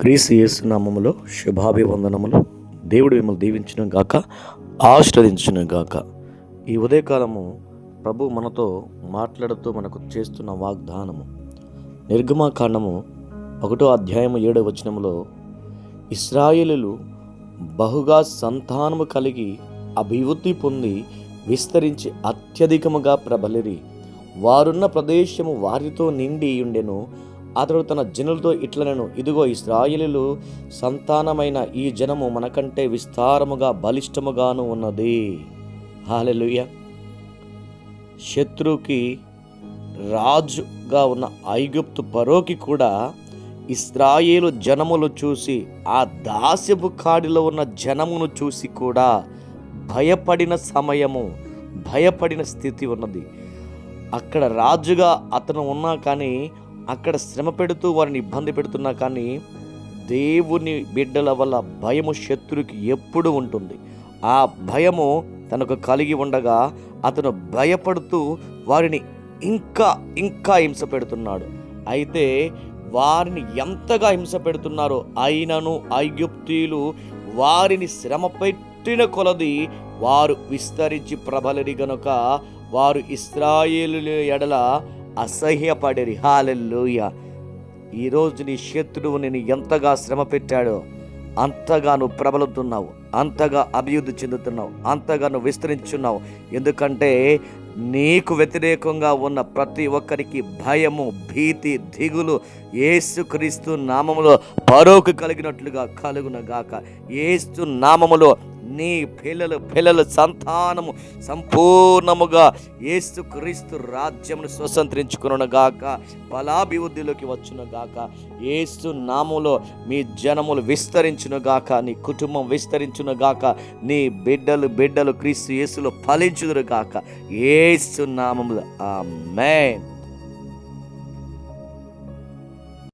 క్రీస్తు యేసు నామములో శుభాభివందనములు. దేవుడు మిమ్మల్ని దీవించిన గాక ఆశ్రదించిన గాక. ఈ ఉదయకాలము ప్రభు మనతో మాట్లాడుతూ మనకు చేస్తున్న వాగ్దానము. నిర్గమాకాండము ఒకటో అధ్యాయము ఏడవ వచనములో ఇస్రాయేలులు బహుగా సంతానము కలిగి అభివృద్ధి పొంది విస్తరించి అత్యధికముగా ప్రబలిరి. వారున్న ప్రదేశము వారితో నిండి ఉండెను. అతడు తన జనులతో ఇట్లనను ఇదిగో ఇస్రాయిలు సంతానమైన ఈ జనము మనకంటే విస్తారముగా బలిష్టముగాను ఉన్నది. హాలెలుయ. శత్రువుకి రాజుగా ఉన్న ఐగుప్తు పరోకి కూడా ఇస్రాయేలు జనములు చూసి ఆ దాస్యపు కాడిలో ఉన్న జనమును చూసి కూడా భయపడిన సమయము భయపడిన స్థితి ఉన్నది. అక్కడ రాజుగా అతను ఉన్నా కానీ అక్కడ శ్రమ పెడుతూ వారిని ఇబ్బంది పెడుతున్నా కానీ దేవుని బిడ్డల వల్ల భయము శత్రుకి ఎప్పుడు ఉంటుంది. ఆ భయము తనకు కలిగి ఉండగా అతను భయపడుతూ వారిని ఇంకా ఇంకా హింస పెడుతున్నాడు. అయితే వారిని ఎంతగా హింస పెడుతున్నారో అయినను ఐగుప్తీయులు వారిని శ్రమ పెట్టిన కొలది వారు విస్తరించి ప్రబలరి గనుక వారు ఇస్రాయేలు ఎడల అసహ్యపడిరి. హాలెల్లోయ ఈరోజు నీ శత్రువు నేను ఎంతగా శ్రమ పెట్టాడో అంతగా నువ్వు ప్రబలుతున్నావు అంతగా అభివృద్ధి చెందుతున్నావు అంతగా నువ్వు విస్తరించున్నావు. ఎందుకంటే నీకు వ్యతిరేకంగా ఉన్న ప్రతి ఒక్కరికి భయము భీతి దిగులు ఏసుక్రీస్తు నామములో పరోకు కలిగినట్లుగా కలుగునగాక. ఏసు నామములో నీ పిల్లలు పిల్లల సంతానము సంపూర్ణముగా ఏసుక్రీస్తు రాజ్యమును స్వతంత్రించుకునగాక బలాభివృద్ధిలోకి వచ్చునుగాక ఏసు నామములో మీ జనములు విస్తరించునుగాక నీ కుటుంబం విస్తరించునుగాక నీ బిడ్డలు బిడ్డలు క్రీస్తు యేసులో ఫలించుదురుగాక ఏసు నామములు. ఆమేన్.